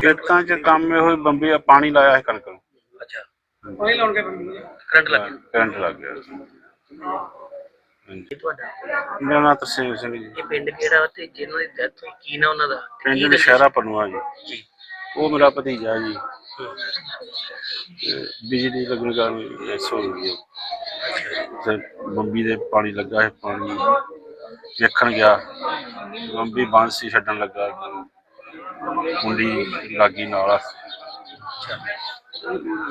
ਖੇਤਾਂ 'ਚ ਕੰਮ ਇਹੋ ਹੀ ਬੰਬੀ ਪਾਣੀ ਲਾਇਆ ਹੈ ਕਣਕ ਨੂੰ। ਅੱਛਾ। ਪਾਣੀ ਲਾਉਣ ਕੇ ਬੰਦੀ ਕਰੰਟ ਲੱਗ ਗਿਆ। ਕਰੰਟ ਲੱਗ ਗਿਆ। ਇਹ ਤੁਹਾਡਾ? ਮੇਰਾ ਨਾਮ ਤਰਸੇਮ ਸਿੰਘ ਜੀ। ਇਹ ਪਿੰਡ ਕਿਹੜਾ ਤੇ ਜਿਹਨਾਂ ਦੀ ਡੈਥ ਹੋਈ ਕੀ ਨਾ ਉਹਨਾਂ ਦਾ? ਤੇ ਕੀ ਪਿੰਡ ਦੱਸਿਆ ਨਸ਼ਹਿਰਾ ਪਨੂਆ ਜੀ। ਜੀ। ਉਹ ਮੇਰਾ ਭਤੀਜਾ ਜੀ। ਤੇ ਬਿਜਲੀ ਲੱਗਣ ਕਾਰਨ ਐਸ ਹੋ ਗਈ ਤੇ ਬੰਬੀ ਦੇ ਪਾਣੀ ਲੱਗਾ ਹੈ ਪਾਣੀ ਵੇਖਣ ਗਿਆ। ਬੰਬੀ ਬਾਂਸੀ ਛੱਡਣ ਲੱਗਾ। ਮੁੰਡੀ ਲਾਗੀ ਨਾਲ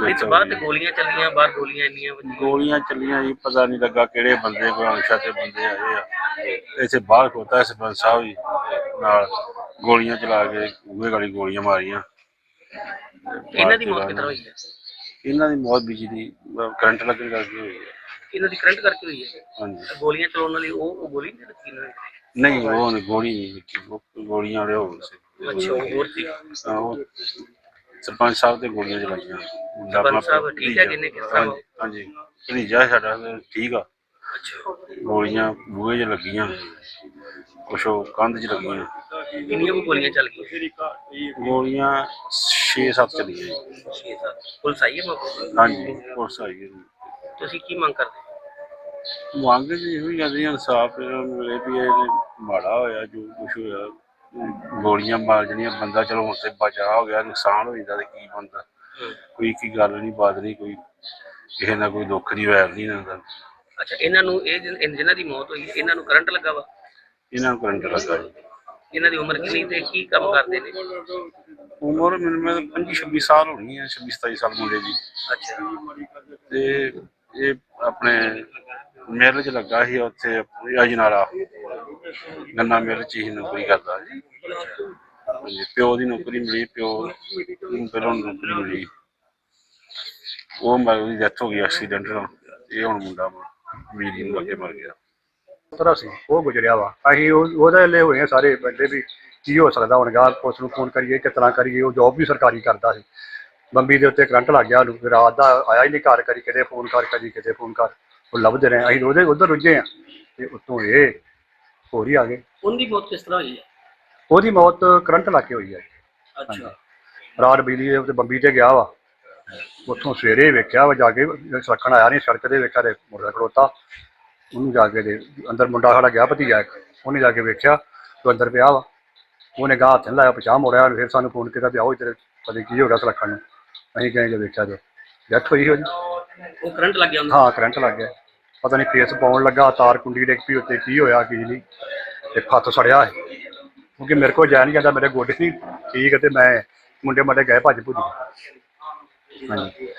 ਇਹ ਤੋਂ ਬਾਅਦ ਗੋਲੀਆਂ ਚੱਲੀਆਂ ਬਾਹਰ ਗੋਲੀਆਂ ਇੰਨੀਆਂ ਵੱਜੀਆਂ। ਗੋਲੀਆਂ ਚੱਲੀਆਂ ਜੀ ਪਤਾ ਨਹੀਂ ਲੱਗਾ ਕਿਹੜੇ ਬੰਦੇ ਕੋਈ ਅਣਛਾ ਤੇ ਬੰਦੇ ਆਏ ਆ। ਇੱਥੇ ਬਾਹਰ ਖੋਤਾ ਸਰਪੰਚ ਸਾਹਿਬ ਜੀ ਨਾਲ। ਗੋਲੀਆਂ ਚਲਾ ਕੇ ਉਹੇ ਗਾਲੀ ਗੋਲੀਆਂ ਮਾਰੀਆਂ। ਇਹਨਾਂ ਦੀ ਮੌਤ ਕਿੱਦਾਂ ਹੋਈ ਹੈ? ਇਹਨਾਂ ਦੀ ਮੌਤ ਬਿਜਲੀ ਅਹ ਕਰੰਟ ਲੱਗਣ ਕਰਕੇ ਹੋਈ ਹੈ। ਇਹਨਾਂ ਦੀ ਕਰੰਟ ਕਰਕੇ ਹੋਈ ਹੈ? ਹਾਂਜੀ। ਗੋਲੀਆਂ ਚਲਾਉਣ ਵਾਲੀ ਉਹ ਉਹ ਗੋਲੀ ਨਹੀਂ ਲੱਗੀ ਇਹਨਾਂ ਨੂੰ? ਨਹੀਂ ਉਹ ਨਹੀਂ ਗੋਲੀ ਨਹੀਂ ਲੱਗੀ, ਉਹ ਗੋਲੀਆਂ ਵਾਲੇ ਹੋ ਗਏ ਸੀ। ਅੱਛਾ ਉਹ ਹੋਰ ਸੀ ਤਾਂ ਉਹ ਸਰਪੰਚ ਸਾਹਿਬ ਤੇ ਗੋਲੀਆਂ ਚਲਾਈਆਂ। ਮੁੰਡਾ ਸਰਪੰਚ ਸਾਹਿਬ। ਠੀਕ ਹੈ ਕਿੰਨੇ ਕਿਸ ਹਾਂਜੀ ਹਾਂਜੀ। ਭਤੀਜਾ ਸਾਡਾ ਤੇ ਠੀਕ ਆ। ਅੱਛਾ। ਗੋਲੀਆਂ ਬੂਹੇ 'ਚ ਲੱਗੀਆਂ। ਕੁਛ ਉਹ ਕੰਧ 'ਚ ਲੱਗੀਆਂ। ਇੰਨੀਆਂ ਕੁ ਗੋਲੀਆਂ ਚੱਲ ਗਈਆਂ? ਗੋਲੀਆਂ 6-7 ਚਲੀਆਂ ਜੀ। 6-7 ਪੁਲਿਸ ਆਈ ਹੈ ਮੌਕੇ ਤੇ? ਹਾਂਜੀ ਪੁਲਿਸ ਆਈ ਹੈ ਜੀ। ਤੁਸੀਂ ਕੀ ਮੰਗ ਕਰਦੇ? ਮੰਗ ਜੀ ਇਹੋ ਹੀ ਜਾਂਦੀ ਇਨਸਾਫ ਮਿਲੇ ਵੀ ਇਹ ਮਾੜਾ ਹੋਇਆ ਜੋ ਕੁਛ ਹੋਇਆ। ਗੋਲੀਆਂ ਮਾਰ ਜਣੀਆਂ ਬੰਦਾ ਚਲੋ ਹੁਣ ਤੇ ਬਚਾ ਹੋ ਗਿਆ ਨੁਕਸਾਨ ਹੋ ਜਾਂਦਾ ਤੇ ਕੀ ਬੰਦਾ ਕੋਈ ਕੀ ਗੱਲ ਨਹੀਂ ਬਾਤ ਨਹੀਂ ਕੋਈ ਕਿਸੇ ਨਾਲ ਕੋਈ ਦੁੱਖ ਦੀ ਵੈਰ ਨਹੀਂ ਇਹਨਾਂ ਦਾ ਅੱਛਾ ਇਹਨਾਂ ਨੂੰ ਇਹ ਜਿਨ- ਜਿਨ੍ਹਾਂ ਦੀ ਮੌਤ ਹੋਈ ਇਹਨਾਂ ਨੂੰ ਕਰੰਟ ਲੱਗਾ ਵਾ? ਇਹਨਾਂ ਨੂੰ ਕਰੰਟ ਲੱਗਾ ਜੀ। ਇਹਨਾਂ ਦੀ ਉਮਰ ਕਿੰਨੀ ਤੇ ਕੀ ਕੰਮ ਕਰਦੇ ਨੇ? ਉਮਰ ਮੈਨੂੰ ਮੈਂ 25 26 ਸਾਲ ਹੋਣੀ ਹੈ 26 27 ਸਾਲ ਮੁੰਡੇ ਦੀ। ਅੱਛਾ। ਤੇ ਇਹ ਆਪਣੇ ਮਿਲ ਚ ਲੱਗਾ ਸੀ ਉੱਥੇ ਅਜਨਾਲਾ ਗੰਨਾ ਮਿਲ ਚ ਹੀ ਨੌਕਰੀ ਕਰਦਾ ਜੀ। ਹਾਂਜੀ, ਪਿਓ ਦੀ ਨੌਕਰੀ ਮਿਲੀ ਪਿਓ ਨੂੰ ਪਹਿਲਾਂ ਨੌਕਰੀ ਮਿਲੀ। ਉਹ ਮਰ ਉਹਦੀ ਡੈਥ ਹੋ ਗਈ ਐਕਸੀਡੈਂਟ ਨਾਲ। ਇਹ ਹੁਣ ਮੁੰਡਾ ਵੀਰ ਨੂੰ ਲੱਗੇ ਮਰ ਗਿਆ। ਪੁੱਤਰਾ ਸੀ ਉਹ ਗੁਜਰਿਆ ਵਾ। ਅਸੀਂ ਉਹ- ਉਹਦੇ ਲਈ ਹੋਏ ਆ ਸਾਰੇ ਬੰਦੇ ਵੀ ਕੀ ਹੋ ਸਕਦਾ ਹੁਣ? ਗਾ ਪੁਲਿਸ ਨੂੰ ਫੋਨ ਕਰੀਏ ਕਿਸ ਤਰ੍ਹਾਂ ਕਰੀਏ? ਉਹ ਜੋਬ ਵੀ ਸਰਕਾਰੀ ਕਰਦਾ ਸੀ। ਬੰਬੀ ਦੇ ਉੱਤੇ ਕਰੰਟ ਲੱਗ ਗਿਆ ਉਹਨੂੰ ਰਾਤ ਦਾ ਆਇਆ ਹੀ ਨਹੀਂ ਘਰ ਕਰੀ ਕਿਤੇ ਫੋਨ ਕਰ ਕਰੀ ਕਿਤੇ ਫੋਨ ਕਰ। ਉਹ ਲੱਭਦੇ ਰਹੇ ਅਸੀਂ ਉਹਦੇ ਉਧਰ ਰੁੱਝੇ ਆ ਤੇ ਉੱਤੋਂ ਇਹ ਹੋਰ ਹੀ ਆ ਗਏ। ਉਹਦੀ ਮੌਤ ਕਿਸ ਤਰ੍ਹਾਂ ਹੋਈ ਹੈ? ਉਹਦੀ ਮੌਤ ਕਰੰਟ ਲੱਗ ਕੇ ਹੋਈ ਹੈ। ਅੱਛਾ। ਰਾਤ ਬਿਜਲੀ ਦੇ ਉੱਤੇ ਬੰਬੀ ਤੇ ਗਿਆ ਵਾ। ਉੱਥੋਂ ਸਵੇਰੇ ਵੇਖਿਆ ਵਾ ਜਾ ਕੇ ਸੜਕਣ ਆਇਆ ਨਹੀਂ ਸੜਕ ਤੇ ਵੇਖਿਆ ਤੇ ਮੁੰਡਾ ਖੜੋਤਾ। ਉਹਨੂੰ ਜਾ ਕੇ ਦੇ ਅੰਦਰ ਮੁੰਡਾ ਸਾਡਾ ਗਿਆ ਭਤੀਜਾ ਇੱਕ। ਉਹਨੇ ਜਾ ਕੇ ਵੇਖਿਆ ਤੇ ਅੰਦਰ ਪਿਆ ਵਾ। ਉਹਨੇ ਗਾਹ ਹੱਥ ਲਾਇਆ ਪਛਾਣ ਮੋੜਿਆ ਫਿਰ ਸਾਨੂੰ ਫੋਨ ਕੀਤਾ ਵੀ ਆਓ ਤੇਰੇ ਪਤਾ ਕੀ ਹੋ ਗਿਆ ਸੜਕਣ ਨੂੰ। ਅਸੀਂ ਜੇ ਵੇਖਿਆ ਤੇ ਡੈਥ ਹੋਈ ਉਹਦੀ। ਉਹ ਕਰੰਟ ਲੱਗ ਗਿਆ ਉਹਨੂੰ? ਹਾਂ ਕਰੰਟ ਲੱਗ ਗਿਆ। ਪਤਾ ਨਹੀਂ ਫੇਸ ਪਾਉਣ ਲੱਗਾ, ਤਾਰ ਕੁੰਡੀ ਡਿੱਗ ਪਈ, ਉੱਤੇ ਕੀ ਹੋਇਆ, ਕੀ ਨਹੀਂ। ਤੇ ਹੱਥ ਸੜਿਆ ਹੈ ਕਿਉਂਕਿ ਮੇਰੇ ਕੋਲ ਜਾ ਨਹੀਂ ਜਾਂਦਾ, ਮੇਰੇ ਗੋਡੇ ਨਹੀਂ ਠੀਕ, ਤੇ ਮੈਂ ਮੁੰਡੇ ਮਾਡੇ ਗਏ ਭੱਜ ਭੁੱਜ ਗਏ ਹਾਂਜੀ।